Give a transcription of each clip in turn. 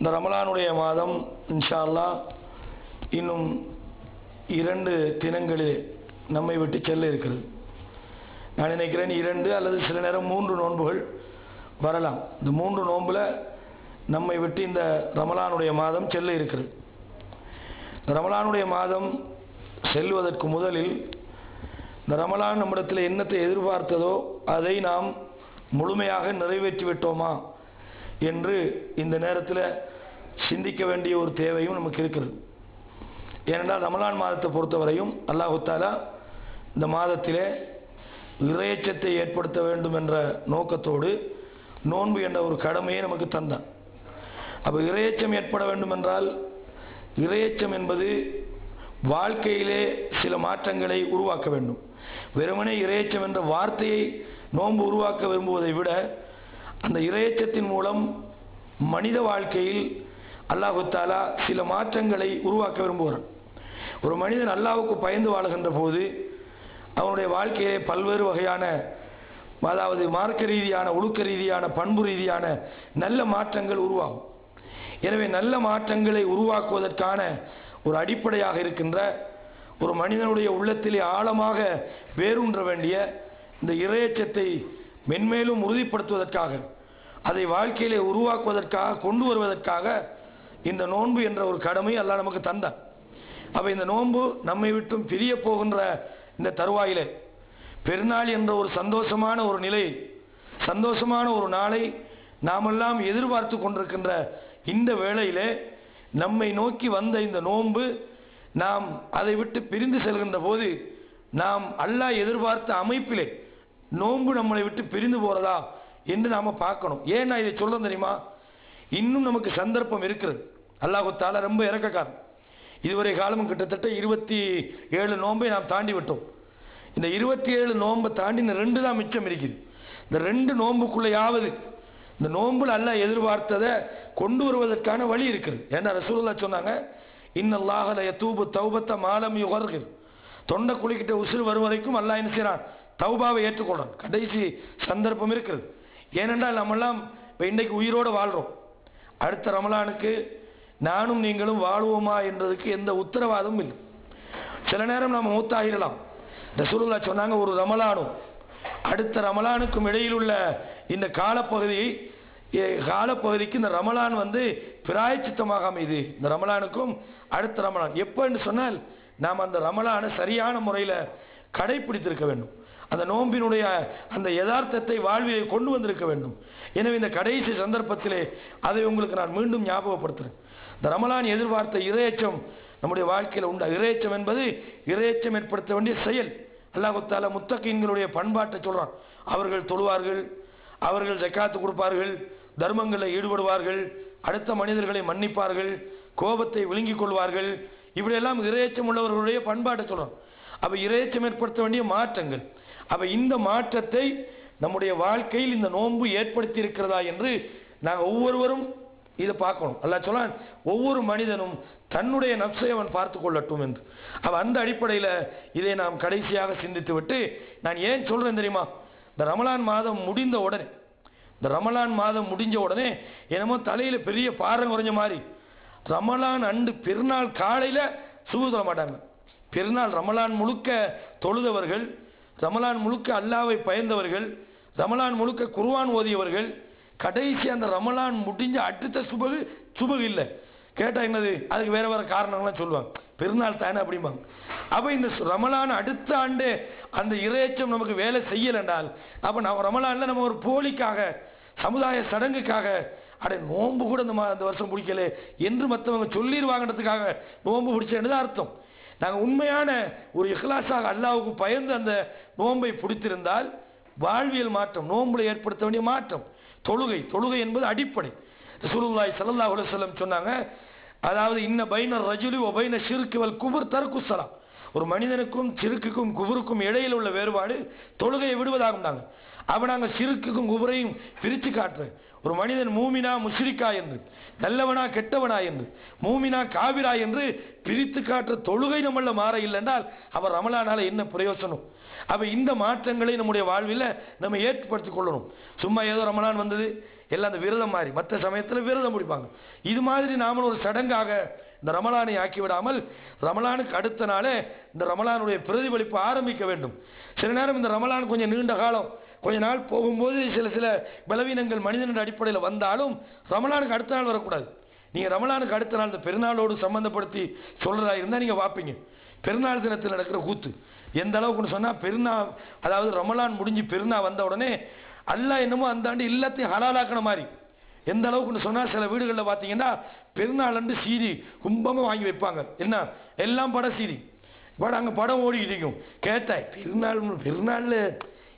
இந்த ரமலானுடைய மாதம் இன்ஷா அல்லாஹ் இன்னும் இரண்டு தினங்களில் நம்மை விட்டு செல்ல இருக்கிறது. நான் நினைக்கிறேன் இரண்டு அல்லது சில நேரம் மூன்று நோன்புகள் வரலாம். இந்த மூன்று நோன்பில் நம்மை விட்டு இந்த ரமலானுடைய மாதம் செல்ல இருக்கிறது. இந்த ரமலானுடைய மாதம் செல்வதற்கு முதலில் இந்த ரமலான் நம்மிடத்தில் என்னத்தை எதிர்பார்த்ததோ அதை நாம் முழுமையாக நிறைவேற்றி விட்டோமா என்று இந்த நேரத்தில் சிந்திக்க வேண்டிய ஒரு தேவையும் நமக்கு இருக்கிறது. ஏனென்றால் ரமலான் மாதத்தை பொறுத்தவரையும் அல்லாஹுத்தாலா இந்த மாதத்திலே இறையச்சத்தை ஏற்படுத்த வேண்டும் என்ற நோக்கத்தோடு நோன்பு என்ற ஒரு கடமையை நமக்கு தந்தான். அப்போ இறையச்சம் ஏற்பட வேண்டும் என்றால் இறையச்சம் என்பது வாழ்க்கையிலே சில மாற்றங்களை உருவாக்க வேண்டும். வெறுமனே இறையச்சம் என்ற வார்த்தையை நோன்பு உருவாக்க விரும்புவதை விட அந்த இறையச்சத்தின் மூலம் மனித வாழ்க்கையில் அல்லாஹு தாலா சில மாற்றங்களை உருவாக்க விரும்புகிறான். ஒரு மனிதன் அல்லாவுக்கு பயந்து வாழுகின்ற போது அவனுடைய வாழ்க்கையிலே பல்வேறு வகையான அதாவது மார்க்க ரீதியான ஒழுக்க ரீதியான பண்பு ரீதியான நல்ல மாற்றங்கள் உருவாகும். எனவே நல்ல மாற்றங்களை உருவாக்குவதற்கான ஒரு அடிப்படையாக இருக்கின்ற ஒரு மனிதனுடைய உள்ளத்திலே ஆழமாக வேரூன்ற வேண்டிய இந்த இறையச்சத்தை மென்மேலும் உறுதிப்படுத்துவதற்காக அதை வாழ்க்கையிலே உருவாக்குவதற்காக கொண்டு வருவதற்காக இந்த நோன்பு என்ற ஒரு கடமை எல்லாம் நமக்கு தந்தான். அப்ப இந்த நோன்பு நம்மை விட்டும் பிரிய போகின்ற இந்த தருவாயிலே பெருநாள் என்ற ஒரு சந்தோஷமான ஒரு நிலை சந்தோஷமான ஒரு நாளை நாமெல்லாம் எதிர்பார்த்து கொண்டிருக்கின்ற இந்த வேளையிலே நம்மை நோக்கி வந்த இந்த நோன்பு நாம் அதை விட்டு பிரிந்து செல்கின்ற போது நாம் அல்லாஹ் எதிர்பார்த்த அமைப்பிலே நோன்பு நம்மளை விட்டு பிரிந்து போகிறதா என்று நாம் பார்க்கணும். ஏன் நான் இதை சொல்ல தெரியுமா? இன்னும் நமக்கு சந்தர்ப்பம் இருக்கிறது. அல்லாஹுத்தால ரொம்ப இறக்கக்காரன். இதுவரை காலமும் கிட்டத்தட்ட இருபத்தி ஏழு நோன்பை நாம் தாண்டி விட்டோம். இந்த இருபத்தி ஏழு நோன்பை தாண்டி இந்த ரெண்டு தான் மிச்சம் இருக்குது. இந்த ரெண்டு நோன்புக்குள்ளேயாவது இந்த நோன்புல அல்ல எதிர்பார்த்ததை கொண்டு வருவதற்கான வழி இருக்குது. ஏன்னா ரசூலுல்லா சொன்னாங்க இன்னல்லாஹல தூபு தௌபத்தை மாலம் யுகர்கள் தொண்டை குளிக்கிட்ட உசுறு வரும் வரைக்கும் அல்லாஹ் என்ன செய்யறான் தௌபாவை ஏற்றுக்கொள்றான். கடைசி சந்தர்ப்பம் இருக்குது ஏனென்றால் நம்மெல்லாம் இப்போ இன்றைக்கு உயிரோடு வாழ்கிறோம் அடுத்த ரமலானுக்கு நானும் நீங்களும் வாழ்வோமா என்றதுக்கு எந்த உத்தரவாதமும் இல்லை. சில நேரம் நம்ம மூத்தாகிடலாம். ரசூலுல்லா சொன்னாங்க ஒரு ரமலானும் அடுத்த ரமலானுக்கும் இடையில் உள்ள இந்த காலப்பகுதியை காலப்பகுதிக்கு இந்த ரமலான் வந்து பிராயச்சித்தமாக அமையுது இந்த ரமலானுக்கும் அடுத்த ரமலான். எப்போன்னு சொன்னால் நாம் அந்த ரமலானை சரியான முறையில் கடைபிடித்திருக்க வேண்டும். அந்த நோம்பினுடைய அந்த யதார்த்தத்தை வாழ்வியை கொண்டு வந்திருக்க வேண்டும். எனவே இந்த கடைசி சந்தர்ப்பத்திலே அதை உங்களுக்கு நான் மீண்டும் ஞாபகப்படுத்துகிறேன் இந்த ரமலான் எதிர்பார்த்த இரையச்சம் நம்முடைய வாழ்க்கையில் உண்டா? இரையச்சம் என்பது இரையச்சம் ஏற்படுத்த வேண்டிய செயல். அல்லாஹுத்தால முத்தகீன்களுடைய பண்பாட்டை சொல்கிறான் அவர்கள் தொழுவார்கள் அவர்கள் ஜக்காத்து கொடுப்பார்கள் தர்மங்களில் ஈடுபடுவார்கள் அடுத்த மனிதர்களை மன்னிப்பார்கள் கோபத்தை விழுங்கிக் கொள்வார்கள். இப்படியெல்லாம் இரையச்சம் உள்ளவர்களுடைய பண்பாட்டை சொல்கிறோம் அப்போ இரையச்சம் ஏற்படுத்த வேண்டிய மாற்றங்கள். அப்ப இந்த மாற்றத்தை நம்முடைய வாழ்க்கையில் இந்த நோன்பு ஏற்படுத்தி இருக்கிறதா என்று நாங்கள் ஒவ்வொருவரும் இதை பார்க்கணும். அல்லாஹ் சொல்ல ஒவ்வொரு மனிதனும் தன்னுடைய நப்சை அவன் பார்த்து கொள்ளட்டும் என்று. அவன் அந்த அடிப்படையில் இதை நாம் கடைசியாக சிந்தித்து விட்டு நான் ஏன் சொல்கிறேன் தெரியுமா? இந்த ரமலான் மாதம் முடிந்த உடனே இந்த ரமலான் மாதம் முடிஞ்ச உடனே என்னமோ தலையில் பெரிய பாரம் குறைஞ்ச மாதிரி ரமலான் அண்டு பெருநாள் காலையில் சுகு மாட்டாங்க. பெருநாள் ரமலான் முழுக்க தொழுதவர்கள் ரமலான் முழுக்க அல்லாவை பயந்தவர்கள் ரமலான் முழுக்க குர்வான் ஓதியவர்கள் கடைசி அந்த ரமலான் முடிஞ்ச அடுத்த சுபகு சுபகு இல்லை. கேட்டால் என்னது? அதுக்கு வேறு வேறு காரணங்கள்லாம் சொல்லுவாங்க. பெருநாள் தானே அப்படிம்பாங்க. அப்போ இந்த ரமலான் அடுத்த ஆண்டு அந்த இறையச்சம் நமக்கு வேலை செய்யலைண்டால் அப்போ நம்ம ரமலானில் நம்ம ஒரு போலிக்காக சமுதாய சடங்குக்காக அட நோன்பு கூட இந்த மா- அந்த வருஷம் பிடிக்கல என்று மற்றவங்க சொல்லிடுவாங்கன்றதுக்காக நோன்பு பிடிச்சேன்னு தான் அர்த்தம். நாங்கள் உண்மையான ஒரு இஹ்லாஸாக அல்லாவுக்கு பயந்து அந்த நோன்பை பிடித்திருந்தால் வாழ்வியல் மாற்றம் நோன்பில் ஏற்படுத்த வேண்டிய மாற்றம். தொழுகை தொழுகை என்பது அடிப்படை. சுருல்லாய் சல்லா அலைஹி சொன்னாங்க அதாவது இன்ன பைன ரஜுலி ஒ பைன ஷிர்கு வல் குபுர் ஒரு மனிதனுக்கும் சிறுக்குக்கும் குபுருக்கும் இடையில் உள்ள வேறுபாடு தொழுகையை விடுவதாகும் விடுவதாகும்னாங்க அப்போ நாங்கள் சிறுக்குக்கும் குபுரையும் பிரித்து காட்டுறேன் ஒரு மனிதன் மூமினா முஷ்ரிக்கா என்று நல்லவனா கெட்டவனா என்று மூமினா காவிரா என்று பிரித்து காட்டுற தொழுகை நம்மள மாற இல்லைன்றால் அவர் ரமலானால என்ன பிரயோசனம்? அப்ப இந்த மாற்றங்களை நம்முடைய வாழ்வில் நம்ம ஏற்படுத்திக் கொள்ளணும். சும்மா ஏதோ ரமலான் வந்தது எல்லாம் அந்த விரதம் மாதிரி மற்ற சமயத்தில் விரதம் முடிப்பாங்க. இது மாதிரி நாமளும் ஒரு சடங்காக இந்த ரமலானை ஆக்கி விடாமல் ரமலானுக்கு அடுத்த நாளே இந்த ரமலானுடைய பிரதிபலிப்பு ஆரம்பிக்க வேண்டும். சில நேரம் இந்த ரமலான் கொஞ்சம் நீண்ட காலம் கொஞ்ச நாள் போகும்போது சில சில பலவீனங்கள் மனிதனுடைய அடிப்படையில் வந்தாலும் ரமலானுக்கு அடுத்த நாள் வரக்கூடாது. நீங்கள் ரமலானுக்கு அடுத்த நாள் இந்த பெருநாளோடு சம்மந்தப்படுத்தி சொல்கிறதா இருந்தால் நீங்கள் பார்ப்பீங்க பெருநாள் தினத்தில் நடக்கிற கூத்து. எந்த அளவுக்குன்னு சொன்னால் பெருநாள் அதாவது ரமலான் முடிஞ்சு பெருநா வந்த உடனே அல்லாஹ் என்னமோ அந்த ஆண்டு எல்லாத்தையும் ஹலாலாக்கின மாதிரி. எந்த அளவுக்குன்னு சொன்னால் சில வீடுகளில் பார்த்தீங்கன்னா பெருநாள் அன்று சீடி கும்பமாக வாங்கி வைப்பாங்க. என்ன? எல்லாம் படம் சீடி படம் அங்கே படம் ஓடிக்கிட்டு இருக்கும் கேட்டேன் பெருநாள் பெருநாளில்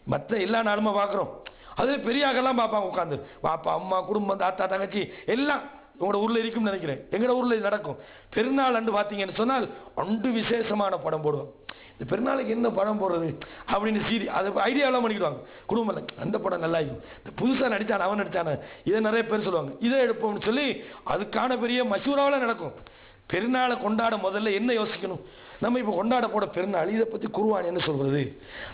மற்ற எல்லா நாளுமே பார்க்குறோம். அதில் பெரியாக்கெல்லாம் பார்ப்பாங்க உட்காந்து பாப்பா அம்மா குடும்பம் தாத்தா தங்கச்சி எல்லாம் உங்களோட ஊரில் இருக்கும்னு நினைக்கிறேன். எங்களோட ஊரில் இது நடக்கும். பெருநாள் அண்டு பார்த்தீங்கன்னு சொன்னால் அண்டு விசேஷமான படம் போடுவோம். இந்த பெருநாளுக்கு என்ன படம் போடுறது அப்படின்னு சீரி அது ஐடியாலாம் பண்ணிக்கிடுவாங்க. குடும்பம் அந்த படம் நல்லா இருக்கும் இந்த புதுசாக நடித்தான அவன் நடித்தான இதை நிறைய பேர் சொல்லுவாங்க. இதை எடுப்போம்னு சொல்லி அதுக்கான பெரிய மசூராவில் நடக்கும். பெருநாளை கொண்டாட முதல்ல என்ன யோசிக்கணும்? நம்ம இப்போ கொண்டாட போட பெருநாள் இதை பற்றி குருவான் என்ன சொல்கிறது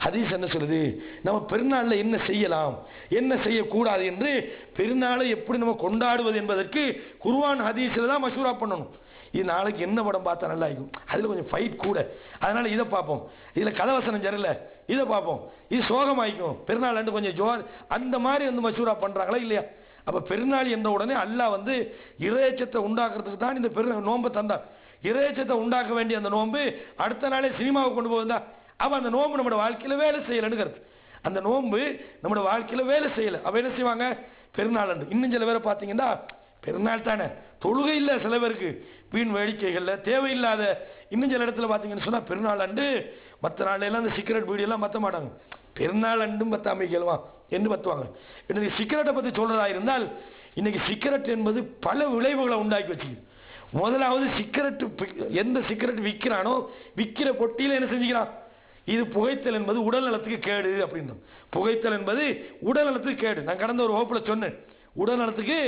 ஹதீஸ் என்ன சொல்கிறது நம்ம பெருநாளில் என்ன செய்யலாம்? என்ன செய்யக்கூடாது என்று பெருநாளை எப்படி நம்ம கொண்டாடுவது என்பதற்கு குருவான் ஹதீஸில் தான் மசூரா பண்ணணும். இது நாளைக்கு என்ன படம் பார்த்தா நல்லா இருக்கும்? அதில் கொஞ்சம் ஃபைட் கூட. அதனால் இதை பார்ப்போம். இதில் கதவசனம் சரியில்லை. இதை பார்ப்போம். இது சோகமாயிக்கும். பெருநாள் வந்து கொஞ்சம் ஜோர். அந்த மாதிரி வந்து மசூரா பண்ணுறாங்களா இல்லையா? அப்போ பெருநாள் என்ற உடனே அல்லாஹ் வந்து இறையச்சத்தை உண்டாக்குறதுக்கு தான் இந்த பெரு நோன்பை தந்தான். இறைச்சத்தை உண்டாக்க வேண்டிய அந்த நோன்பு அடுத்த நாளே சினிமாவை கொண்டு போகுதா அப்போ அந்த நோன்பு நம்மளோட வாழ்க்கையில் வேலை செய்யலைங்கிறது அந்த நோன்பு நம்மளோட வாழ்க்கையில் வேலை செய்யலை. அப்போ என்ன செய்வாங்க? பெருநாள் அன்று. இன்னும் சில பேரை பார்த்தீங்கன்னா பெருநாள் தானே. தொழுகை இல்லை சில பேருக்கு. வீண் வேடிக்கைகளில் தேவையில்லாத இன்னும் சில இடத்துல பார்த்தீங்கன்னு சொன்னால் பெருநாள் அண்டு மற்ற நாளையெல்லாம் அந்த சிகரெட் பீடியெல்லாம் மற்ற மாட்டாங்க. பெருநாள் அண்டும் பத்த கேள்வான் என்று பத்துவாங்க. இன்றைக்கு சிகரெட்டை பற்றி சொல்கிறதா இருந்தால் இன்றைக்கி சிகரெட் என்பது பல விளைவுகளை உண்டாக்கி வச்சுக்குது. முதலாவது சிக்கரெட் எந்த சிக்கரெட் விற்கிறானோ விற்கிற பொட்டியில் என்ன செஞ்சுக்கிறான்? இது புகைத்தல் என்பது உடல் நலத்துக்கு கேடு அப்படின்னு புகைத்தல் என்பது உடல் நலத்துக்கு கேடு. நான் கடந்த ஒரு வகுப்பில் சொன்னேன். உடல் நலத்துக்கு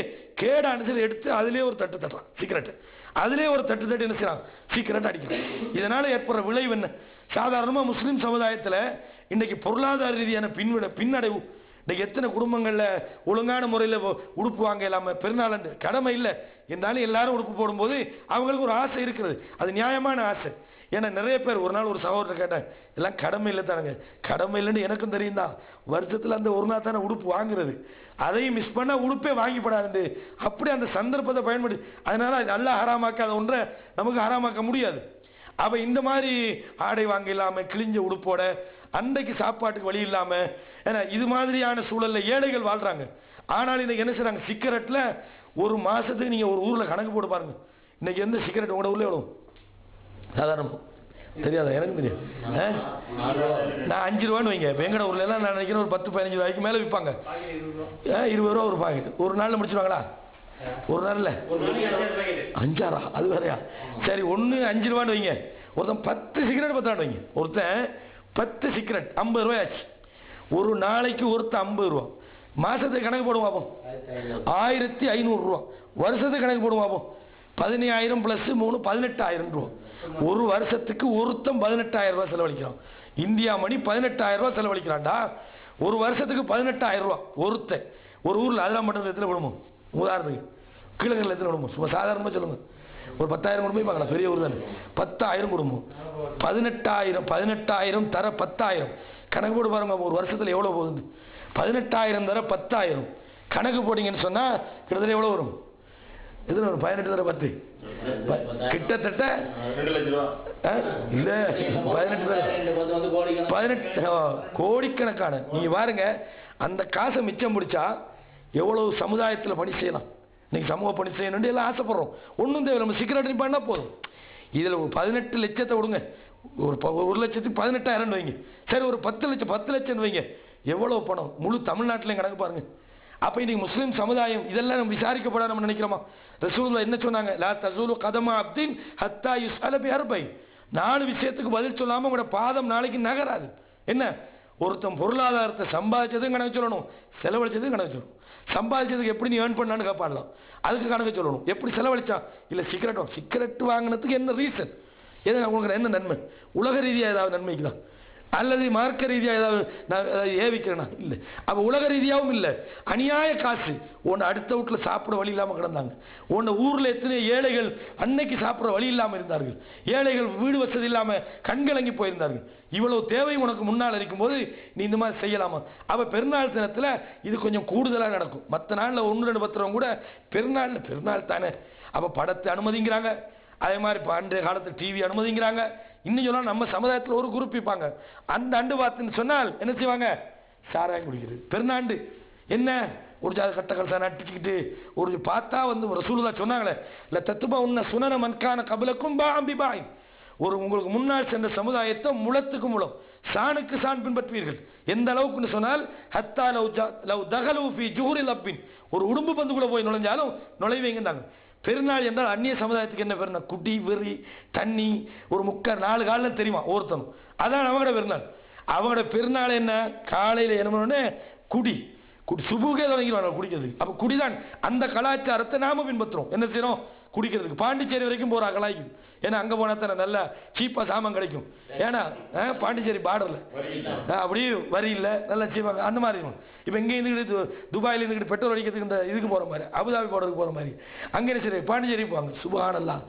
கேடான சொல்லி எடுத்து அதிலே ஒரு தட்டு தட்டுறான் சிகரெட் அதிலே ஒரு தட்டு தட்டு என்ன செய்யறான்? சிகரெட் அடிக்கிறான். இதனால் ஏற்படுற விளைவு என்ன? சாதாரணமாக முஸ்லீம் சமுதாயத்தில் இன்னைக்கு பொருளாதார ரீதியான பின்விட பின்னடைவு இன்னைக்கு எத்தனை குடும்பங்களில் ஒழுங்கான முறையில் உடுப்பு வாங்க இல்லாமல் பெருநாள் கடமை இல்லை. இருந்தாலும் எல்லாரும் உடுப்பு போடும்போது அவங்களுக்கு ஒரு ஆசை இருக்கிறது. அது நியாயமான ஆசை. ஏன்னா நிறைய பேர் ஒரு நாள் ஒரு சகோதரர் கேட்டேன் எல்லாம் கடமை இல்லை தானுங்க. கடமை இல்லைன்னு எனக்கும் தெரியும் தான் வருஷத்தில் அந்த ஒரு நாள் தானே உடுப்பு வாங்குறது. அதையும் மிஸ் பண்ணால் உடுப்பே வாங்கிப்படாது அப்படி அந்த சந்தர்ப்பத்தை பயன்படுத்தி அதனால அது நல்லா ஹராமாக்காத ஒன்றை நமக்கு ஹராமாக்க முடியாது. அப்போ இந்த மாதிரி ஆடை வாங்க இல்லாமல் கிழிஞ்ச உடுப்போட அன்றைக்கு சாப்பாட்டுக்கு வழி இல்லாமல் ஏன்னா இது மாதிரியான சூழலில் ஏழைகள் வாழ்கிறாங்க ஆனால் இன்றைக்கி என்ன செய்கிறாங்க சிக்கரெட்டில் ஒரு மாதத்துக்கு நீங்கள் ஒரு ஊரில் கணக்கு போட்டு பாருங்க. இன்றைக்கி எந்த சிக்கரெட் உங்களோட ஊரில் எவ்வளோ சாதாரணம் தெரியாதா? எனக்கு தெரியும் ஆ? நான் அஞ்சு ரூபான்னு வைங்க. இப்போ எங்கட ஊர்ல எல்லாம் நான் நினைக்கிறேன் ஒரு பத்து பதினஞ்சு ரூபாய்க்கு மேலே விற்பாங்க இருபது ரூபா ஒரு பாக்கெட் ஒரு நாளில் முடிச்சிருவாங்களா? ஒரு நாளில்? அஞ்சாரா அது வேறையா? சரி ஒன்று அஞ்சு ரூபான்னு வைங்க. ஒருத்தன் பத்து சிகரெட் பத்தாண்டு வைங்க. ஒருத்தன் பத்து சிகரெட் ஐம்பது ரூபாய் ஆச்சு ஒரு நாளைக்கு ஒருத்தன் ஐம்பது ரூபா. மாதத்துக்கு கணக்கு போடுவோம் ஆயிரத்தி ஐநூறுரூவா வருஷத்துக்கு கணக்கு போடுவோம் பார்ப்போம் பதினாயிரம் ப்ளஸ் மூணு பதினெட்டாயிரம் ரூபா. ஒரு வருஷத்துக்கு ஒருத்தன் பதினெட்டாயிரம் ரூபா செலவழிக்கிறான். இந்தியா மணி பதினெட்டாயிரம் ரூபா செலவழிக்கிறான்டா. ஒரு வருஷத்துக்கு பதினெட்டாயிரம் ரூபா. ஒருத்தன். ஒரு ஊரில் அதெல்லாம் மட்டும் எத்தனை விடுமோ உதாரணத்துக்கு கீழங்களில் எத்தனை விடுமோ சும்மா சாதாரணமாக சொல்லுங்க. ஒரு பத்தாயிரம் குடும்பம் பார்க்கலாம். பெரிய ஊர் தானே. பத்தாயிரம் குடும்பம் பதினெட்டாயிரம் பதினெட்டாயிரம் தர பத்தாயிரம். கணக்கு போட்டு பாருங்க ஒரு வருஷத்தில் எவ்வளோ போகுது? பதினெட்டாயிரம் தர பத்தாயிரம். கணக்கு போட்டீங்கன்னு சொன்னால் கிட்டத்தட்ட எவ்வளோ வரும்? எத்தனை வரும் பதினெட்டு தர பத்து. கிட்டத்தட்ட இல்ல பதினெட்டு தர பதினெட்டு கோடிக்கணக்கான. நீங்க பாருங்க அந்த காசை மிச்சம் பிடிச்சா எவ்வளவு சமுதாயத்தில் பணி செய்யலாம். இன்னைக்கு சமூக பணி செய்யணும்னு எல்லாம் ஆசைப்படுறோம். ஒன்றும் தேவை நம்ம சிகரெட் பண்ணால் போதும். இதில் ஒரு பதினெட்டு லட்சத்தை விடுங்க. ஒரு ப- ஒரு லட்சத்துக்கு பதினெட்டாயிரம் வைங்க. சரி ஒரு பத்து லட்சம் பத்து லட்சம்னு வைங்க. எவ்வளோ பணம்? முழு தமிழ்நாட்டிலையும் கணக்கு பாருங்க. அப்போ இன்னைக்கு முஸ்லீம் சமுதாயம் இதெல்லாம் நம்ம விசாரிக்கப்பட நம்ம நினைக்கிறோமா? ரசூலில் என்ன சொன்னாங்க? லா தசூலு கதமா அப்தின் ஹத்தா யுஸ்அல பி அர்பை. நாலு விஷயத்துக்கு பதில் சொல்லாமல் உங்களோட பாதம் நாளைக்கு நகராது. என்ன? ஒருத்தன் பொருளாதாரத்தை சம்பாதிச்சதும் கணக்கு சொல்லணும் செலவழிச்சதும் கணக்கு சொல்லணும். சம்பாதிச்சதுக்கு எப்படி நீ ஏர்ன் பண்ணான்னு கேட்பாடலாம் அதுக்கு கணக்கு சொல்லணும். எப்படி செலவழிச்சான்? இல்லை சிகரெட்டோ சிகரெட் வாங்கினதுக்கு என்ன ரீசன் எது உங்களுக்கு என்ன நன்மை? உலக ரீதியாக ஏதாவது நன்மைக்கு தான் அல்லது மார்க்க ரீதியாக ஏதாவது நான் ஏவிக்கிறேனா? இல்லை. அப்போ உலக ரீதியாகவும் இல்லை. அநியாய காசு. உன்னை அடுத்த வீட்டில் சாப்பிட வழி இல்லாமல் கிடந்தாங்க. உன்னை ஊரில் எத்தனை ஏழைகள் அன்னைக்கு சாப்பிட வழி இல்லாமல் இருந்தார்கள். ஏழைகள் வீடு வசதி இல்லாமல் கண்கலங்கி போயிருந்தார்கள். இவ்வளவு தேவை உனக்கு முன்னால் இருக்கும்போது நீ இந்த மாதிரி செய்யலாமா? அப்போ பெருநாள் தினத்தில் இது கொஞ்சம் கூடுதலாக நடக்கும். மற்ற நாளில் ஒன்று ரெண்டு பத்திரம் கூட பெருநாளில் பெருநாள் தானே. அப்போ படத்தை அனுமதிங்கிறாங்க. அதே மாதிரி இப்போ அன்றைய காலத்தில் டிவி அனுமதிங்கிறாங்க. இன்னும் சொன்னால் நம்ம சமுதாயத்தில் ஒரு குரூப் இருப்பாங்க அந்த அண்டு பார்த்துன்னு சொன்னால் என்ன செய்வாங்க? சாராயம் குடிக்கிறது. பெருநாண்டு என்ன? ஒரு ஜாத கட்ட கலசா நட்டிக்கிட்டு ஒரு பார்த்தா வந்து ஒரு ரசூலுல்லா சொன்னாங்களே இல்லை தத்துவா உன்ன சுனன மன்கான கபலக்கும் பா அம்பி பாய் ஒரு உங்களுக்கு முன்னால் சென்ற சமுதாயத்தை முளத்துக்கு முளம். சாணுக்கு சான் பின்பற்றுவீர்கள். எந்த அளவுக்குன்னு சொன்னால் ஹத்தா லவ் ஜா லவ் தகலவு ஃபி ஜுஹுரில் அப்பின் ஒரு உடும்பு கூட போய் நுழைஞ்சாலும் நுழைவீங்கன்னாங்க. பெருநாள் என்றால் அந்நிய சமுதாயத்துக்கு என்ன பெருநாள்? குடி வெறி தண்ணி ஒரு முக்கால் நாலு காலில் தெரியுமா? ஒருத்தனும் அதான் அவங்களோட பெருநாள். அவங்களோட பெருநாள் என்ன? காலையில் என்ன குடி. குடி சுபுகே தொடங்கிடுவாங்க குடிக்கிறதுக்கு. அப்போ குடிதான். அந்த கலாச்சாரத்தை நாம பின்பற்றுறோம். என்ன செய்யறோம்? குடிக்கிறதுக்கு பாண்டிச்சேரி வரைக்கும் போகிற கலாய்க்கும் ஏன்னா அங்கே போனால் தானே நல்லா சீப்பாக சாமான் கிடைக்கும். ஏன்னா பாண்டிச்சேரி பார்டரில் அப்படியே வரி இல்லை நல்லா சீப்பாங்க அந்த மாதிரி இருக்கும். இப்போ இங்கே இருந்துக்கிட்டு துபாயில் இருந்துக்கிட்டு பெட்ரோல் அடிக்கிறதுக்கு இந்த இதுக்கு போகிற மாதிரி அபுதாபி போகிறதுக்கு போகிற மாதிரி. அங்கே சரி பாண்டிச்சேரி போவாங்க. சுபஹானல்லாஹ்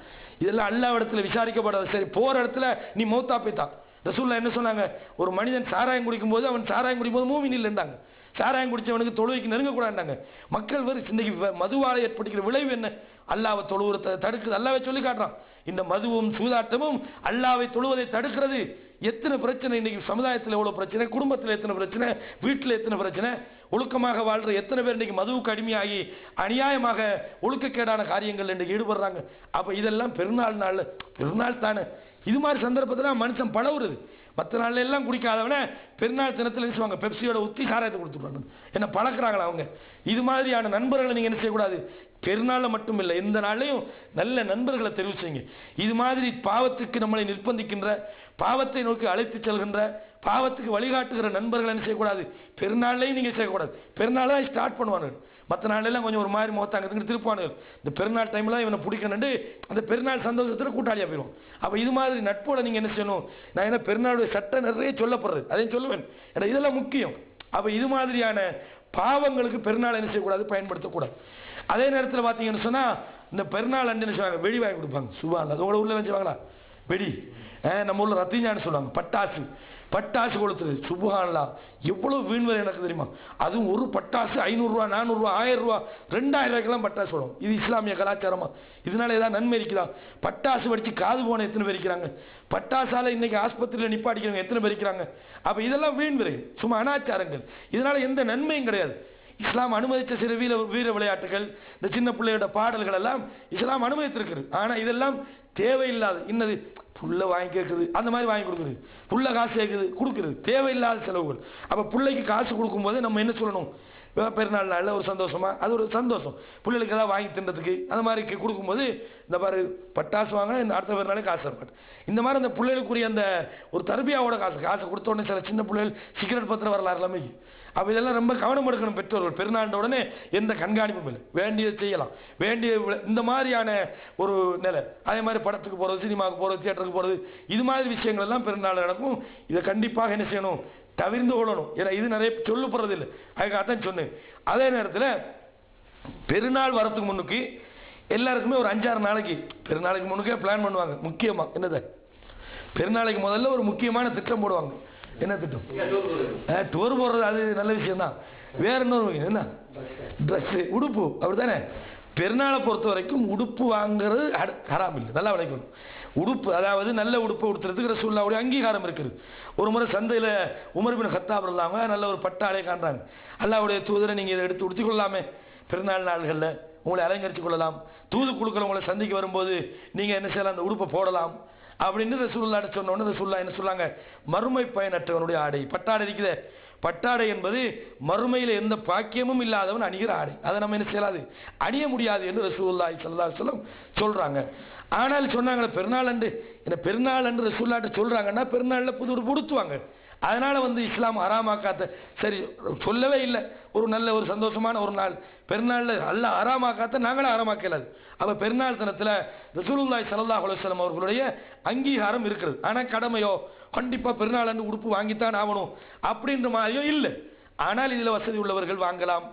இதெல்லாம் அல்லா இடத்துல விசாரிக்கப்படாது சரி போகிற இடத்துல நீ மௌத்தா போய்த்தான். ரசூல்லா என்ன சொன்னாங்க? ஒரு மனிதன் சாராயம் குடிக்கும்போது அவன் சாராயம் குடிக்கும்போது மூவின் இல்லைண்டாங்க சாராயம் குடித்தவனுக்கு தொழுவைக்கு நெருங்கக்கூடாண்டாங்க மக்கள் வரும் இன்னைக்கு மதுவால் ஏற்படுகிற விளைவு என்ன? அல்லாவை தொழுவுறத்தை தடுக்குது. அல்லாவை சொல்லி காட்டுறான். இந்த மதுவும் சூதாட்டமும் அல்லாவை தொழுவதை தடுக்கிறது. எத்தனை பிரச்சனை? இன்னைக்கு சமுதாயத்தில் எவ்வளோ பிரச்சனை? குடும்பத்தில் எத்தனை பிரச்சனை? வீட்டில் எத்தனை பிரச்சனை? ஒழுக்கமாக வாழ்கிற எத்தனை பேர் இன்னைக்கு மதுவுக்கு அடிமையாகி அநியாயமாக ஒழுக்கக்கேடான காரியங்கள் இன்றைக்கு ஈடுபடுறாங்க. அப்போ இதெல்லாம் பெருநாள் நாள் பெருநாள் தானே. இது மாதிரி சந்தர்ப்பத்தில் மனுஷன் பழவுறது. மற்ற நாள்ல எல்லாம் குடிக்காதவன பெருநாள் தினத்தில் என்ன செய்வாங்க? பெப்சியோட ஊற்றி சாராயத்தை கொடுத்துருவாங்க என்ன பழக்கிறாங்களா அவங்க? இது மாதிரியான நண்பர்களை நீங்கள் என்ன செய்யக்கூடாது? பெருநாளில் மட்டும் இல்லை எந்த நாளையும் நல்ல நண்பர்களை தெரிவு செய்யுங்க. இது மாதிரி பாவத்துக்கு நம்மளை நிர்பந்திக்கின்ற பாவத்தை நோக்கி அழைத்து செல்கின்ற பாவத்துக்கு வழிகாட்டுகிற நண்பர்களை என்ன செய்யக்கூடாது? பெருநாளையும் நீங்கள் செய்யக்கூடாது. பெருநாள் தான் ஸ்டார்ட் பண்ணுவாங்க மற்ற நாளெல்லாம் கொஞ்சம் ஒரு மாதிரி முகத்தாங்க திருப்பானு இந்த பெருநாள் டைம்லாம் இவனை பிடிக்கணுண்டு அந்த பெருநாள் சந்தோஷத்தில் கூட்டாளியாக போயிடும் அப்போ இது மாதிரி நட்போட நீங்கள் என்ன செய்யணும்? நான் என்ன பெருநாளுடைய சட்டம் நிறைய சொல்லப்படுறது அதையும் சொல்லுவேன். ஏன்னா இதெல்லாம் முக்கியம். அப்போ இது மாதிரியான பாவங்களுக்கு பெருநாள் என்ன செய்யக்கூடாது? பயன்படுத்தக்கூடாது. அதே நேரத்தில் பார்த்தீங்கன்னு சொன்னால் இந்த பெருநாள் அன்று என்ன வெடி வாங்கி கொடுப்பாங்க. சுபான் அது உங்களை உள்ள வச்சுவாங்களா வெடி. நம்ம ஊரில் ரத்திஞ்சான்னு சொல்லுவாங்க. பட்டாசு. பட்டாசு கொளுத்துது சுபஹானல்லா எவ்வளோ வீண்வரை எனக்கு தெரியுமா? அதுவும் ஒரு பட்டாசு ஐநூறுரூவா நானூறுரூவா ஆயிரம் ரூபா ரெண்டாயிரம் ரூபாய்க்கெல்லாம் பட்டாசு வரும் இது இஸ்லாமிய கலாச்சாரமாக இதனால ஏதாவது நன்மை இருக்குதா? பட்டாசு வடித்து காது போன எத்தனை பேர் இருக்கிறாங்க? பட்டாசால இன்னைக்கு ஆஸ்பத்திரியில் நிப்பாட்டிக்கிறவங்க எத்தனை பேர் இருக்கிறாங்க? இதெல்லாம் வீண்வரை சும்மா அனாச்சாரங்கள். இதனால் எந்த நன்மையும் கிடையாது. இஸ்லாம் அனுமதித்த சில வீர வீர விளையாட்டுகள் இந்த சின்ன பிள்ளையோட பாடல்கள் எல்லாம் இஸ்லாம் அனுமதித்திருக்கிறது. ஆனால் இதெல்லாம் தேவையில்லாத இன்னது புள்ள வாங்கி கேட்குது அந்த மாதிரி வாங்கி கொடுக்குறது புள்ள காசு கேட்குது கொடுக்குறது தேவையில்லாத செலவுகள். அப்போ பிள்ளைக்கு காசு கொடுக்கும்போது நம்ம என்ன சொல்லணும்? பெருநாள் நாளில் ஒரு சந்தோஷமா? அது ஒரு சந்தோஷம். பிள்ளைகளுக்கு எல்லாம் வாங்கி தின்றதுக்கு அந்த மாதிரி கொடுக்கும்போது இந்த மாதிரி பட்டாசு வாங்கினா இந்த அடுத்த பெருநாளே காசு இருப்பாங்க இந்த மாதிரி அந்த பிள்ளைகளுக்குரிய அந்த ஒரு தர்பியாவோட காசு காசு கொடுத்த உடனே சில சின்ன பிள்ளைகள் சிகரெட் பத்திர வரலாறு எல்லாமே அப்போ இதெல்லாம் ரொம்ப கவனம் எடுக்கணும் பெற்றோர்கள். பெருநாண்ட உடனே எந்த கண்காணிப்பும் இல்லை. வேண்டியதை செய்யலாம். வேண்டிய இந்த மாதிரியான ஒரு நிலை. அதே மாதிரி படத்துக்கு போகிறது சினிமாவுக்கு போகிறது தியேட்டருக்கு போகிறது இது மாதிரி விஷயங்கள் எல்லாம் பெருநாள் நடக்கும். இதை கண்டிப்பாக என்ன செய்யணும்? தவிர்ந்து கொள்ளணும். ஏன்னா இது நிறைய சொல்லப்படுறது இல்லை அதுக்காகத்தான் சொன்னேன். அதே நேரத்தில் பெருநாள் வரதுக்கு முன்னுக்கு எல்லாருக்குமே ஒரு அஞ்சாறு நாளைக்கு பெருநாளைக்கு முன்னுக்கே பிளான் பண்ணுவாங்க. முக்கியமா என்னது? பெருநாளைக்கு முதல்ல ஒரு முக்கியமான திட்டம் போடுவாங்க. என்ன திட்டம்? டூர் போடுறது? அது நல்ல விஷயம் தான் வேற இன்னொரு என்ன? ட்ரெஸ் உடுப்பு அப்படித்தானே? பெருநாளை பொறுத்த வரைக்கும் உடுப்பு வாங்குறது ஹராம் இல்லை. நல்லா விளைக்கணும் உடுப்பு அதாவது நல்ல உடுப்பு உடுத்துறதுக்கு ரசூல்லாவுடைய அங்கீகாரம் இருக்குது. ஒரு முறை சந்தையில் உமர்பின் ஹத்தாப் இல்லாமல் நல்ல ஒரு பட்டாளை காண்றாங்க. அல்லாவுடைய தூதரை நீங்கள் இதை எடுத்து உடுத்தி கொள்ளலாமே பெருநாள் நாள்களில் உங்களை அலங்கரித்து கொள்ளலாம். தூது குழுக்கள் உங்களை சந்திக்க வரும்போது நீங்கள் என்ன செய்யலாம்? அந்த உடுப்பை போடலாம். அப்படின்னு ரசூல்லாட்ட சொன்ன உடனே ரசூல்லா என்ன சொல்லாங்க? மறுமை பயனற்றவனுடைய ஆடை. பட்டாடை இருக்குதே. பட்டாடை என்பது மறுமையில் எந்த பாக்கியமும் இல்லாதவன் அணிகிற ஆடை. அதை நம்ம என்ன செய்யலாது? அணிய முடியாது என்று ரசூல்லாய் சல்லா சொல்லம் சொல்கிறாங்க ஆனால் சொன்னாங்களே பெருநாள் அன்று இந்த பெருநாள் அன்று ரசூல்லாட்ட சொல்கிறாங்கன்னா பெருநாளில் புது உடுப்பு உடுத்துவாங்க. அதனால் வந்து இஸ்லாம் அறாமாக்காத்த சரி சொல்லவே இல்லை. ஒரு நல்ல ஒரு சந்தோஷமான ஒரு நாள். பெருநாளில் அல்ல அறாமாக்காத்த நாங்களும் ஹராமாக்கலாது. அப்போ பெருநாள் தினத்தில் ரசூலுல்லாய் சல்லா அலுவலம் அவர்களுடைய அங்கீகாரம் இருக்கிறது. ஆனால் கடமையோ கண்டிப்பாக பெருநாள் அன்று உடுப்பு வாங்கித்தான் ஆகணும் அப்படின்ற மாதிரியோ இல்லை. ஆனால் இதில் வசதி உள்ளவர்கள் வாங்கலாம்.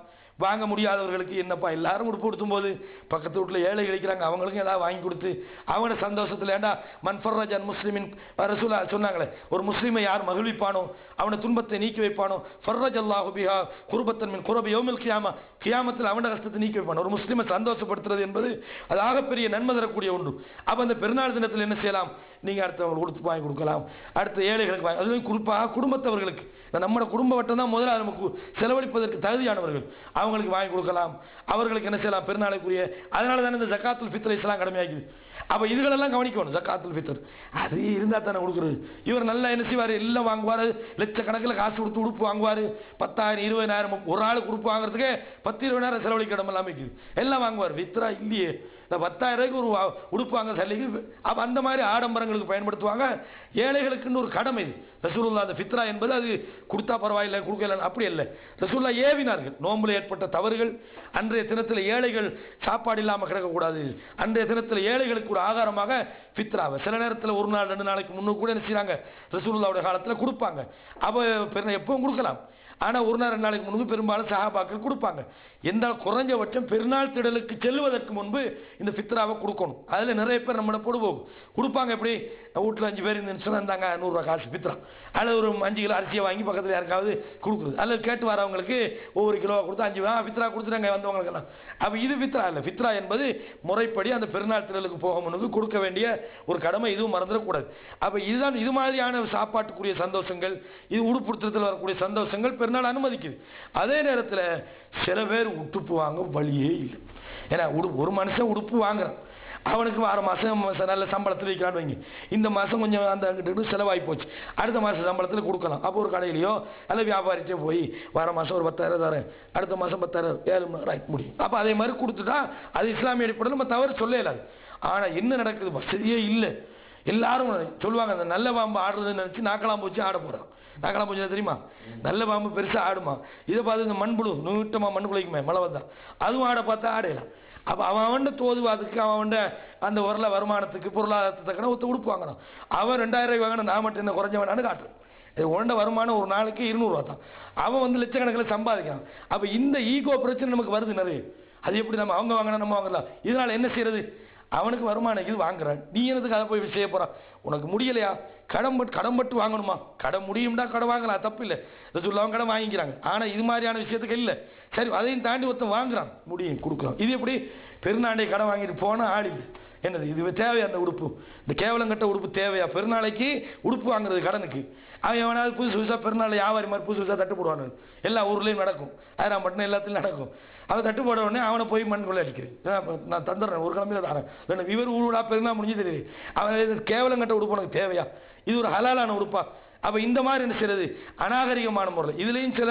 வாங்க முடியாதவர்களுக்கு என்னப்பா எல்லாரும் உடுப்பு கொடுத்தும் போது பக்கத்து வீட்டில் ஏழை கிடைக்கிறாங்க அவங்களுக்கும் ஏதாவது வாங்கி கொடுத்து அவங்கள சந்தோஷத்தில் ஏண்டா மன்ஃபர்ராஜன் முஸ்லீமின் ரசூலா சொன்னாங்களே ஒரு முஸ்லீமை யார் மகிழ்விப்பானோ அவனை துன்பத்தை நீக்கி வைப்பானோ ஃபர்ரஜ் அல்லாஹு பிஹா குருபத்தன் மின் குரப யோமில் கியாமா கியாமத்தில் அவனோட கஷ்டத்தை நீக்கி வைப்பான் ஒரு முஸ்லீமை சந்தோஷப்படுத்துறது என்பது அது ஆகப்பெரிய நன்மை தரக்கூடிய ஒன்று. அப்போ அந்த பெருநாள் தினத்தில் என்ன செய்யலாம்? நீங்கள் அடுத்தவங்களுக்கு கொடுத்து வாங்கி கொடுக்கலாம். அடுத்த ஏழைகளுக்கு வாங்கி அதுவும் குறிப்பாக குடும்பத்தவர்களுக்கு. நம்மளோட குடும்ப வட்டம் தான் முதல்ல நமக்கு செலவழிப்பதற்கு தகுதியானவர்கள். அவங்களுக்கு வாங்கி கொடுக்கலாம். அவர்களுக்கு என்ன செய்யலாம்? பெருநாளைக்குரிய அதனால தானே இந்த ஜக்காத்துல் ஃபித்ரை இஸ்லாம் கடமையாக்குது அப்போ இதுகளெல்லாம் கவனிக்கணும் ஜக்காத்துல் ஃபித்ர். அது இருந்தால் தானே கொடுக்குறது. இவர் நல்லா என்ன செய்வார்? எல்லாம் வாங்குவார். லட்சக்கணக்கில் காசு கொடுத்து உடுப்பு வாங்குவார். பத்தாயிரம் இருபதாயிரம் ஒரு ஆளுக்கு உடுப்பு வாங்குறதுக்கே பத்து இருபதாயிரம் செலவழிக்க இடம் எல்லாம் எல்லாம் வாங்குவார். வித்ரா இல்லையே இந்த பத்தாயிரம் ரூபாய்க்கு ஒரு வா- உடுப்பு சல்லிக்கு அப்போ அந்த மாதிரி ஆடம்பரங்களுக்கு பயன்படுத்துவாங்க. ஏழைகளுக்குன்னு ஒரு கடமை இது. ரசூலுல்லா அந்த ஃபித்ரா என்பது அது கொடுத்தா பரவாயில்லை கொடுக்கல அப்படி இல்லை ரசூல்லா ஏவினார்கள். நோம்பில் ஏற்பட்ட தவறுகள் அன்றைய தினத்தில் ஏழைகள் சாப்பாடு இல்லாமல் கிடக்கக்கூடாது. அன்றைய தினத்தில் ஏழைகளுக்கு ஒரு ஆகாரமாக ஃபித்ராவை. சில நேரத்தில் ஒரு நாள் ரெண்டு நாளைக்கு முன்னுக்கு கூட என்ன செய்றாங்க? ரசூலுல்லாவுடைய காலத்தில் கொடுப்பாங்க. அப்போ எப்பவும் கொடுக்கலாம். ஆனால் ஒரு நாள் ரெண்டு நாளைக்கு முன்பு பெரும்பாலும் சஹாபாக்கள் கொடுப்பாங்க. என்றால் குறைஞ்சபட்சம் பெருநாள் திடலுக்கு செல்வதற்கு முன்பு இந்த ஃபித்ராவை கொடுக்கணும். அதில் நிறைய பேர் நம்மளை போடுவோம். கொடுப்பாங்க எப்படி? வீட்டில் அஞ்சு பேர் இந்த நிமிஷம் இருந்தாங்க நூறுரூவா காசு ஃபித்ரா. அதில் ஒரு அஞ்சு கிலோ அரிசியை வாங்கி பக்கத்தில் யாருக்காவது கொடுக்குறது. அதில் கேட்டு வரவங்களுக்கு ஒவ்வொரு கிலோ கொடுத்து அஞ்சு ஆ ஃபித்ரா கொடுத்துட்டாங்க வந்தவங்களுக்கெல்லாம். அப்போ இது ஃபித்ரா இல்லை. ஃபித்ரா என்பது முறைப்படி அந்த பெருநாள் திடலுக்கு போக முன்னுக்கு கொடுக்க வேண்டிய ஒரு கடமை. இதுவும் மறந்துடக்கூடாது. அப்போ இதுதான் இது மாதிரியான சாப்பாட்டுக்குரிய சந்தோஷங்கள் இது உடுப்புடுத்தத்தில் வரக்கூடிய சந்தோஷங்கள் பெருநாள் அனுமதிக்குது. அதே நேரத்தில் சில பேர் உடுப்பு வாங்க வழியே இல்லை. ஏன்னா உடு ஒரு மனுஷன் உடுப்பு வாங்குறான். அவனுக்கு வார மாதம் நல்ல சம்பளத்தில் வைக்கலான்னு வைங்க. இந்த மாதம் கொஞ்சம் அந்த அங்கிட்டு செலவாகி போச்சு. அடுத்த மாதம் சம்பளத்தில் கொடுக்கலாம். அப்போ ஒரு கடையிலையோ அல்ல வியாபாரிட்டே போய் வார மாதம் ஒரு பத்தாயிரம் தரேன். அடுத்த மாதம் பத்தாயிரம் ஏழு மணி ரைட் முடியும். அப்போ அதே மாதிரி கொடுத்துட்டா அது இஸ்லாமிய அடிப்படையில் நம்ம தவறு சொல்லலாது ஆனால் என்ன நடக்குது? வசதியே இல்லை. எல்லாரும் சொல்லுவாங்க அந்த நல்ல பாம்பு ஆடுறதுன்னு நினச்சி நாக்கலாம் போச்சு ஆட போகிறான் நாக்கலாம் பூச்சி தெரியுமா? நல்ல பாம்பு பெருசாக ஆடுமா. இதை பார்த்து இந்த மண்புழு நூட்டமாக மண் குளிக்குமே மழை வந்தா. அதுவும் ஆட பார்த்தா ஆடையலாம் அப்போ அவன் அவன்ட தோதுவாதுக்கு வந்து அந்த உரல வருமானத்துக்கு பொருளாதாரத்தை தக்கன ஒத்து உடுப்பு வாங்கணும். அவன் ரெண்டாயிரம் ரூபாய் வாங்கின நான் மட்டும் என்ன குறைஞ்சவனான்னு காட்டுறேன். இது உண்ட வருமானம் ஒரு நாளைக்கு இருநூறுவா தான். அவன் வந்து லட்சக்கணக்கில் சம்பாதிக்கிறான். அப்போ இந்த ஈகோ பிரச்சனை நமக்கு வருது நிறைய அது எப்படி நம்ம அவங்க வாங்கினா நம்ம வாங்கலாம்? இதனால் என்ன செய்யறது? அவனுக்கு வருமானம் இது வாங்குறான். நீ எனக்கு அதை போய் செய்ய போகிறான் உனக்கு முடியலையா? கடன் பட்டு கடன் பட்டு வாங்கணுமா? கடன் முடியும்டா கடன் வாங்கலாம். தப்பு இல்லை. ரசூல்லாவும் கடன் வாங்கிக்கிறாங்க. ஆனால் இது மாதிரியான விஷயத்துக்கு இல்லை. சரி அதையும் தாண்டி ஒருத்தன் வாங்குறான். முடியும் கொடுக்குறான் இது எப்படி? பெருநாளை கடன் வாங்கிட்டு போனால் ஆடிது என்னது இது தேவையா அந்த உடுப்பு? இந்த கேவலங்கட்ட உடுப்பு தேவையா? பெருநாளைக்கு உடுப்பு வாங்குறது கடனுக்கு. அவன் எவனாவது புதுசு புதுசாக பெருநாள் வியாபாரி மாதிரி புதுசு புதுசாக தட்டு போடுவானு எல்லா ஊர்லேயும் நடக்கும். ஆயிரம் மட்டும் எல்லாத்துலையும் நடக்கும். அவன் தட்டு போட உடனே அவனை போய் மண் கொள்ள அடிக்கிறேன் நான் தந்துடுறேன் ஒரு கிழமையில தரேன். வேணும் இவர் ஊருடா பெருந்தா முடிஞ்சு தெரியுது. அவன் இது கேவலங்கட்ட உடுப்பு உனக்கு தேவையா? இது ஒரு ஹலாலான உடுப்பா. அப்போ இந்த மாதிரி என்ன செய்யறது அநாகரிகமான முறையில். இதுலேயும் சில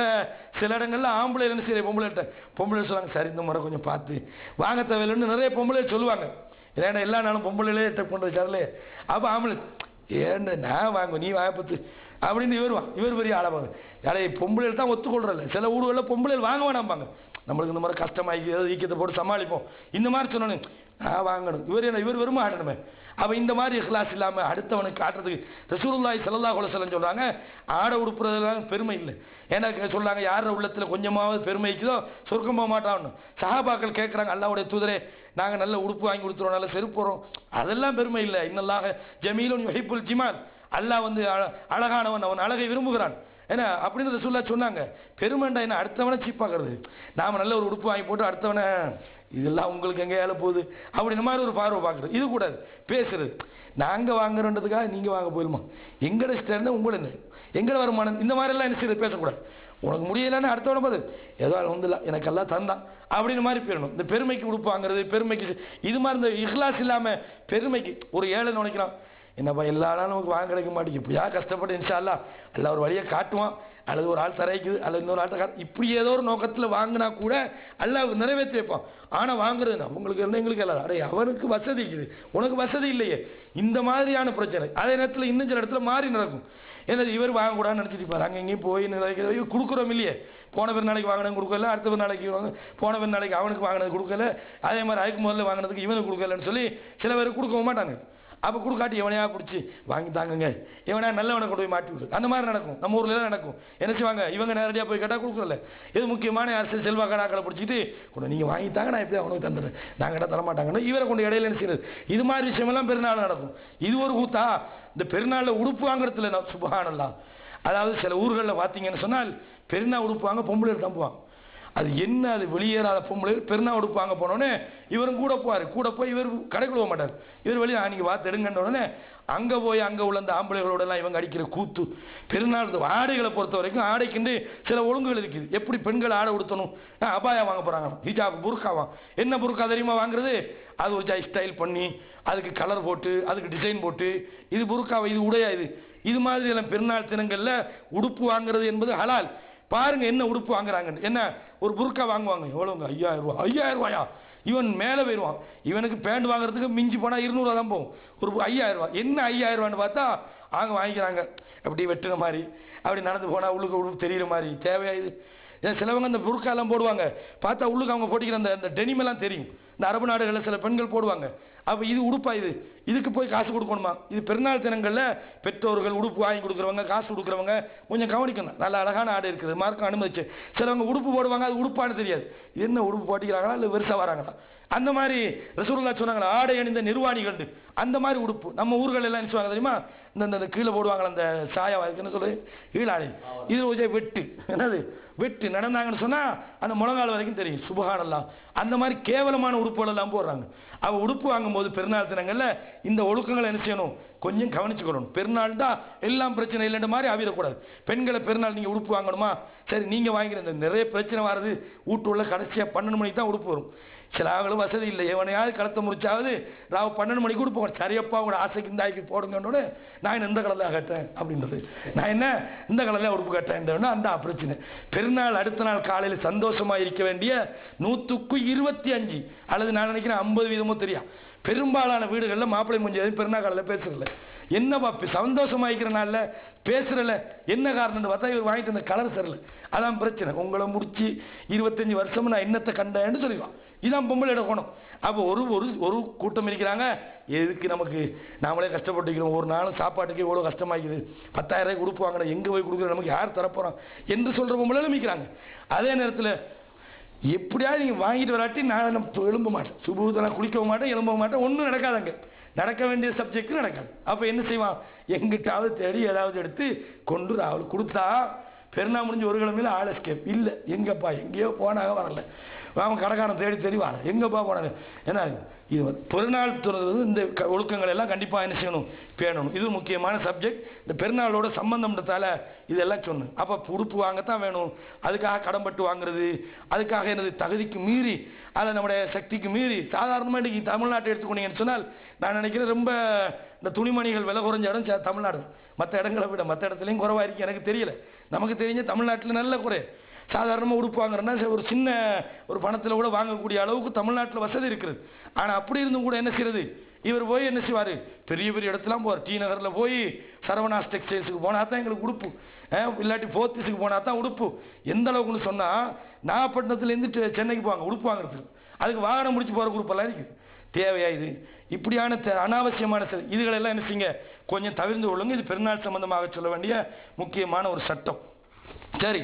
சில இடங்களில் ஆம்பளை என்ன செய்யறது? பொம்பளைகிட்ட பொம்பளை சொல்லுவாங்க சரி இந்த முறை கொஞ்சம் பார்த்து வாங்க தேவையில்லைன்னு நிறைய பொம்பளை சொல்லுவாங்க. ஏன்னா எல்லா நாளும் பொம்பளையிலே டெக் பண்ணுறது சார்லே அப்போ ஆம்பளை ஏன்டா நான் வாங்க நீ வாய்ப்பத்து அப்படின்னு இவர் வா இவர் பெரிய ஆளவாங்க யாரை பொம்பளைகள் தான் ஒத்துக்கொள்றல சில ஊர்களில் பொம்பளைகள் வாங்க வேணாம்பாங்க நம்மளுக்கு இந்த மாதிரி கஷ்டமாகி ஏதாவது ஈக்கத்தை போட்டு சமாளிப்போம். இந்த மாதிரி சொன்னோன்னு நான் வாங்கணும். இவர் என்ன இவர் வெறும் ஆடணுமே? அவன் இந்த மாதிரி கிளாஸ் இல்லாமல் அடுத்தவனுக்கு ஆடுறதுக்கு ரசூலுல்லாஹி செல்லல்லா குலசலன்னு சொல்கிறாங்க ஆட உடுப்புறதுலாம் பெருமை இல்லை. ஏன்னா சொல்கிறாங்க யார் உள்ளத்தில் கொஞ்சமாவது பெருமை இருக்குதோ சொர்க்கம் போக மாட்டான்னு. சஹாபாக்கள் கேட்குறாங்க அல்லாவுடைய தூதரே நாங்கள் நல்ல உடுப்பு வாங்கி கொடுத்துறோம் நல்ல செருப்புறோம் அதெல்லாம் பெருமை இல்லை. இன்னல்லாக ஜமீலும் யுஹிப்புல் ஜிமால். அல்லாஹ் வந்து அழ- அழகானவன் அவன் அழகை விரும்புகிறான். ஏன்னா அப்படின்னு ரசூல்லா சொன்னாங்க. பெருமைண்டா என்ன அடுத்தவனை சீப்பாக்குறது. நாம நல்ல ஒரு உடுப்பு வாங்கி போட்டு அடுத்தவனை இதெல்லாம் உங்களுக்கு எங்கே ஏழை போகுது? அப்படின்ற மாதிரி ஒரு பார்வை பார்க்குறது. இது கூடாது பேசுறது. நாங்கள் வாங்குறோன்றதுக்காக நீங்கள் வாங்க போயிடுமா எங்கட ஸ்டேர்னா உங்களை என்ன? எங்கட வருமானம்? இந்த மாதிரிலாம் என்ன செய்யறது? பேசக்கூடாது. உனக்கு முடியலன்னு அடுத்தவன போது ஏதோ வந்து எனக்கெல்லாம் தந்தான். அப்படின்னு மாதிரி போயிடணும் இந்த பெருமைக்கு உடுப்பு வாங்குறது பெருமைக்கு இது மாதிரி இந்த இஹ்லாஸ் இல்லாமல் பெருமைக்கு ஒரு ஏழை நினைக்கிறான். என்னப்பா எல்லா நாளும் நமக்கு வாங்க கிடைக்க மாட்டேங்குது. இப்படியா கஷ்டப்பட்டு இன்ஷால்லா அல்ல ஒரு வழியை காட்டுவான். அல்லது ஒரு ஆள் தரைக்குது அல்லது இன்னொரு ஆள்கிட்ட காட்டு இப்படி ஏதோ ஒரு நோக்கத்தில் வாங்கினா கூட அல்ல நிறைவேற்றி வைப்பான். ஆனால் வாங்குறது நான் உங்களுக்கு இருந்தால் எங்களுக்கு எல்லாம் அடே அவனுக்கு வசதி இருக்குது. உனக்கு வசதி இல்லையே. இந்த மாதிரியான பிரச்சனை. அதே நேரத்தில் இன்னும் சில இடத்துல மாறி நடக்கும். ஏன்னா இவர் வாங்கக்கூடாதுன்னு நினச்சிட்டு இருப்பார். அங்கே எங்கேயும் போய் நிலைக்கிறது கொடுக்குறோம் இல்லையே. போன பெருநாளைக்கு வாங்கினது கொடுக்கல அடுத்த பெருநாளைக்கு வாங்க போன பெருநாளைக்கு அவனுக்கு வாங்கினது கொடுக்கல. அதே மாதிரி அதுக்கு முதல்ல வாங்கினதுக்கு இவனுக்கு கொடுக்கலன்னு சொல்லி சில பேர் கொடுக்கவும் மாட்டாங்க. அப்போ கொடுக்காட்டி எவனையா பிடிச்சி வாங்கி தாங்குங்க. இவனா நல்லவனை கொண்டு போய் மாட்டி விட்டு அந்த மாதிரி நடக்கும். நம்ம ஊரில் தான் நடக்கும். என்ன செய்வாங்க? இவங்க நேரடியாக போய் கேட்டால் கொடுக்குறல இது முக்கியமான அரசியல் செல்வா நாக்களை பிடிச்சிட்டு கொண்டு நீங்கள் வாங்கி தாங்க நான் எப்படி அவனுக்கு தந்துடுறேன். நாங்கள் கேட்டால் தரமாட்டாங்கன்னு இவரை கொண்டு இடையில என்ன செய்யறது? இது மாதிரி விஷயமெல்லாம் பெருநாள் நடக்கும். இது ஒரு கூத்தா? இந்த பெருநாளில் உடுப்பு வாங்குறதுல சுபகானல்லாம் அதாவது சில ஊர்களில் பார்த்தீங்கன்னு சொன்னால் பெருநாள் உடுப்பு வாங்க பொம்பளை தம்புவாங்க. அது என்ன அது வெளியேறாத பொம்பளை பெருநா உடுப்பு வாங்க போனோடனே இவரும் கூட போவார். கூட போய் இவர் கடைக்குள்ள போக மாட்டார். இவர் வெளியே அன்றைக்கி வாத்து எடுங்கன்ற உடனே அங்கே போய் அங்கே உள்ள அந்த ஆம்பளைகளோடலாம் இவங்க அடிக்கிற கூத்து. பெருநாள் ஆடைகளை பொறுத்த வரைக்கும் ஆடைக்குண்டு சில ஒழுங்குகள் இருக்குது. எப்படி பெண்கள் ஆடை உடுத்தணும்? அபாயம் அபாயா வாங்க போகிறாங்க ஹிஜாப் புர்காவா என்ன புர்கா தெரியுமா வாங்குறது? அது ஒரு ஸ்டைல் பண்ணி அதுக்கு கலர் போட்டு அதுக்கு டிசைன் போட்டு இது புர்காவை இது உடையா இது? இது மாதிரி எல்லாம் பெருநாள் தினங்களில் உடுப்பு வாங்குறது என்பது ஹலால். பாருங்க என்ன உடுப்பு வாங்குறாங்கன்னு. என்ன? ஒரு புர்க்கா வாங்குவாங்க. எவ்வளோங்க ஐயாயிரம் ரூபா. ஐயாயிரம் ரூபாயா? இவன் மேலே போயிடுவான். இவனுக்கு பேண்ட் வாங்குறதுக்கு மிஞ்சி போனால் இருநூறுவா தான் போகும். ஒரு பு- ஐயாயிரம் ரூபா. என்ன ஐயாயிரம் ரூபான்னு பார்த்தா அவங்க வாங்கிக்கிறாங்க. அப்படி வெட்டுன மாதிரி. அப்படி நடந்து போனால் உள்ளுக்கு உடுப்பு தெரியுற மாதிரி. தேவையா இது ஏன் சிலவங்க அந்த புர்க்காலாம் போடுவாங்க. பார்த்தா உள்ளுக்கு அவங்க போட்டிக்கிற அந்த அந்த டெனிமெல்லாம் தெரியும். இந்த அரபு நாடுகளில் சில பெண்கள் போடுவாங்க. அப்போ இது உடுப்பா இது? இதுக்கு போய் காசு கொடுக்கணுமா? இது பெருநாள் தினங்களில் பெற்றோர்கள் உடுப்பு வாங்கி கொடுக்குறவங்க காசு கொடுக்குறவங்க கொஞ்சம் கவனிக்கணும். நல்ல அழகான ஆடை இருக்குது. மார்க்கம் அனுமதிச்சு. சிலவங்க உடுப்பு போடுவாங்க அது உடுப்பான்னு தெரியாது. என்ன உடுப்பு போட்டிக்கிறாங்களா? இல்லை வெறுசா வராங்களா? அந்த மாதிரி ரசூலுல்லா சொன்னாங்களா ஆடை அணிந்த நிர்வாணிகள் அந்த மாதிரி உடுப்பு. நம்ம ஊர்கள் எல்லாம் என்ன சொல்லுவாங்க தெரியுமா? இந்த இந்த- கீழே போடுவாங்களே அந்த சாயா என்ன சொல்லு ஈழாளி இது கொஞ்சம் வெட்டு. என்னது? வெட்டு. நடந்தாங்கன்னு சொன்னால் அந்த முழங்கால் வரைக்கும் தெரியும். சுபகானல்லாம் அந்த மாதிரி கேவலமான உடுப்புகள் எல்லாம் போடுறாங்க. அவள் உடுப்பு வாங்கும்போது பெருநாள் தினங்கள்ல இந்த ஒழுக்கங்களை என்ன செய்யணும்? கொஞ்சம் கவனிச்சுக்கணும். பெருநாள் தான் எல்லாம் பிரச்சனை இல்லைன்ற மாதிரி ஆவிடக்கூடாது. பெண்களை பெருநாள் நீங்கள் உடுப்பு வாங்கணுமா? சரி நீங்கள் வாங்கிக்கிற இந்த நிறைய பிரச்சனை வர்றது. வீட்டுள்ள கடைசியாக பன்னெண்டு மணிக்கு தான் உடுப்பு வரும். சில ஆளும் வசதி இல்லை. எவனையாவது களத்தை முடிச்சாவது நான் பன்னெண்டு மணிக்கு கொடுப்போம் சரியப்பா உங்களோட ஆசைக்கு இந்த ஆய்க்கு போடுங்கன்னு நான் என்ன இந்த கலரில் கட்டேன்? அப்படின்றது. நான் என்ன இந்த கலரில் உடுப்பு கட்டேன்? அந்த பிரச்சனை. பெருநாள் அடுத்த நாள் காலையில் சந்தோஷமா இருக்க வேண்டிய நூற்றுக்கு இருபத்தி அஞ்சு அல்லது நான் நினைக்கிறேன் ஐம்பது வீதமோ தெரியும் பெரும்பாலான வீடுகளில் மாப்பிள்ளை முடிஞ்சது பெருநாள் காலையில் பேசுறதில்ல. என்னப்பா சந்தோஷமாக சந்தோஷமா இருக்கிற நாளில் பேசுறல. என்ன காரணம்னு பார்த்தா இவர் வாங்கிட்டு வந்த கலர் சரியில்லை. அதான் பிரச்சனை. உங்களை முடிச்சு இருபத்தஞ்சு வருஷமும் நான் என்னத்தை கண்டேன்னு சொல்லிடுவான். இதான் பொம்பளை எடுக்கணும் அப்போ ஒரு ஒரு ஒரு கூட்டம் இருக்கிறாங்க. எதுக்கு நமக்கு? நாமளே கஷ்டப்பட்டுக்கிறோம் ஒரு நாளும் சாப்பாட்டுக்கு இவ்வளோ கஷ்டமாயிருக்குது பத்தாயிரம் ரூபாய் கொடுப்பாங்கடா எங்கே போய் கொடுக்குற நமக்கு யார் தரப்போகிறோம் என்று சொல்கிற பொம்பளை நிற்கிறாங்க அதே நேரத்தில் எப்படியாவது நீங்கள் வாங்கிட்டு வராட்டி நான் என்ன எழும்ப மாட்டேன். சுபூதனா குளிக்கவும் மாட்டேன் எழும்ப மாட்டேன். ஒன்றும் நடக்காதங்க நடக்க வேண்டிய சப்ஜெக்ட் நடக்காது. அப்போ என்ன செய்வான்? எங்கிட்டாவது தேடி ஏதாவது எடுத்து கொண்டு அவளுக்கு கொடுத்தா பெருநா முடிஞ்சு ஒரு கிழமையில ஆள் எஸ்கேப் இல்லை. எங்கப்பா? எங்கேயோ போனாக வரல. அவன் கடைக்காரன் தேடி தேடி எங்கே எங்கப்பா போனாங்க ஏன்னா இது பெருநாள் துறது இந்த க- ஒழுக்கங்கள் எல்லாம் கண்டிப்பாக என்ன செய்யணும்? பேணணும். இது முக்கியமான சப்ஜெக்ட் இந்த பெருநாளோட சம்பந்தம்ன்றதால இதெல்லாம் சொன்னேன். அப்போ உடுப்பு வாங்கத்தான் வேணும். அதுக்காக கடன்பட்டு வாங்குறது. அதுக்காக எனது தகுதிக்கு மீறி அதை நம்முடைய சக்திக்கு மீறி சாதாரணமாக இன்றைக்கி தமிழ்நாட்டை எடுத்துக்கொண்டீங்கன்னு சொன்னால் நான் நினைக்கிறேன் ரொம்ப இந்த துணிமணிகள் விலை குறைஞ்ச இடம் சே- தமிழ்நாடு. மற்ற இடங்களை விட மற்ற இடத்துலையும் குறைவா இருக்குது எனக்கு தெரியல. நமக்கு தெரிஞ்ச தமிழ்நாட்டில் நல்ல குறை. சாதாரணமாக உடுப்பு வாங்குறோன்னா சரி, ஒரு சின்ன ஒரு பணத்தில் கூட வாங்கக்கூடிய அளவுக்கு தமிழ்நாட்டில் வசதி இருக்குது. ஆனால் அப்படி இருந்தும் கூட என்ன செய்யறது? இவர் போய் என்ன செய்வார்? பெரிய பெரிய இடத்துலாம் போவார். டி நகரில் போய் சரவணாஸ் டெக்ஸ்டைல்ஸுக்கு போனால் தான் எங்களுக்கு உடுப்பு. இல்லாட்டி போர்த்திஸுக்கு போனால் தான் உடுப்பு. எந்த அளவுக்குன்னு சொன்னால் நாகப்பட்டினத்துலேருந்து சென்னைக்கு போவாங்க உடுப்பு வாங்குறதுக்கு. அதுக்கு வாகனம் முடிச்சு போகிற குரூப்பெல்லாம் இருக்குது. தேவையா இது? இப்படியான அனாவசியமான செ- இதுகளெல்லாம் என்ன செய்யுங்க? கொஞ்சம் தவிர்ந்து கொள்ளுங்க. இது பெருநாள் சம்பந்தமாக சொல்ல வேண்டிய முக்கியமான ஒரு சட்டம். சரி.